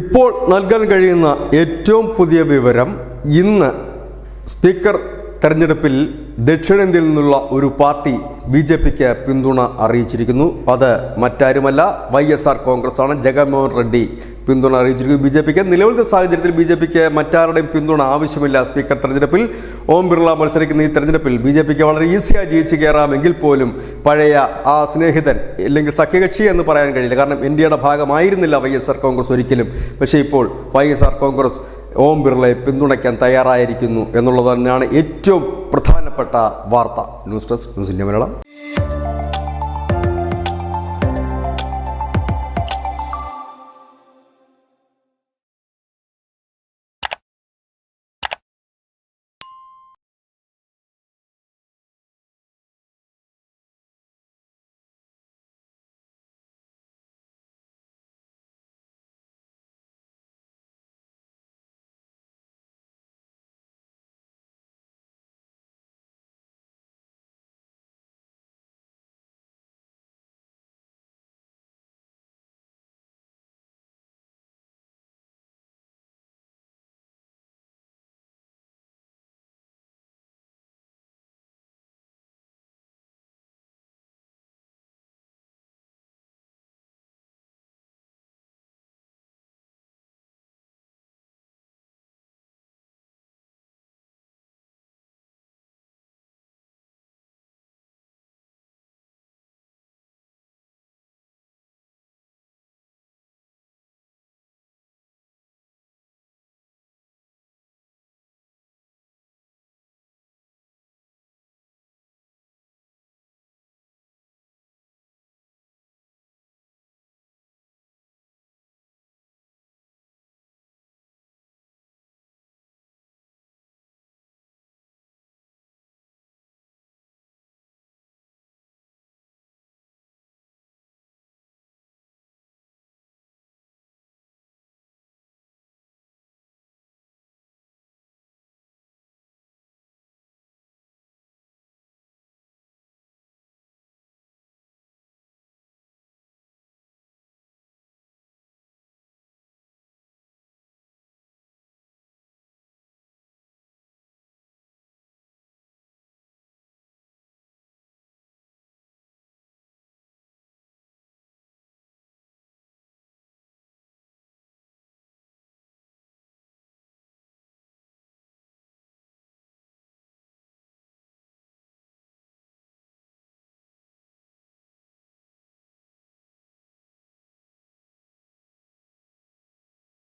ഇപ്പോൾ നൽകാൻ കഴിയുന്ന ഏറ്റവും പുതിയ വിവരം ഇന്ന് സ്പീക്കർ തെരഞ്ഞെടുപ്പിൽ ദക്ഷിണേന്ത്യയിൽ നിന്നുള്ള ഒരു പാർട്ടി ബി ജെ പിക്ക് പിന്തുണ അറിയിച്ചിരിക്കുന്നു. അത് മറ്റാരുമല്ല വൈ എസ് ആർ കോൺഗ്രസ് ആണ് ജഗൻമോഹൻ റെഡ്ഡി പിന്തുണ അറിയിച്ചിരിക്കുന്നു. ബി ജെ പിക്ക് നിലവിലത്തെ സാഹചര്യത്തിൽ ബി ജെ പിക്ക് മറ്റാരുടെയും പിന്തുണ ആവശ്യമില്ല. സ്പീക്കർ തെരഞ്ഞെടുപ്പിൽ ഓം ബിർള മത്സരിക്കുന്ന ഈ തെരഞ്ഞെടുപ്പിൽ ബി ജെ പിക്ക് വളരെ ഈസിയായി ജയിച്ചു കയറാമെങ്കിൽ പോലും പഴയ ആ സ്നേഹിതൻ അല്ലെങ്കിൽ സഖ്യകക്ഷി എന്ന് പറയാൻ കഴിയില്ല. കാരണം ഇന്ത്യയുടെ ഭാഗമായിരുന്നില്ല വൈ എസ് ആർ കോൺഗ്രസ് ഒരിക്കലും. പക്ഷേ ഇപ്പോൾ Y S R Congress Om ബിർളയെ പിന്തുണയ്ക്കാൻ തയ്യാറായിരിക്കുന്നു എന്നുള്ളത് തന്നെയാണ് ഏറ്റവും പ്രധാനപ്പെട്ട വാർത്ത. News desk news India Malayalam.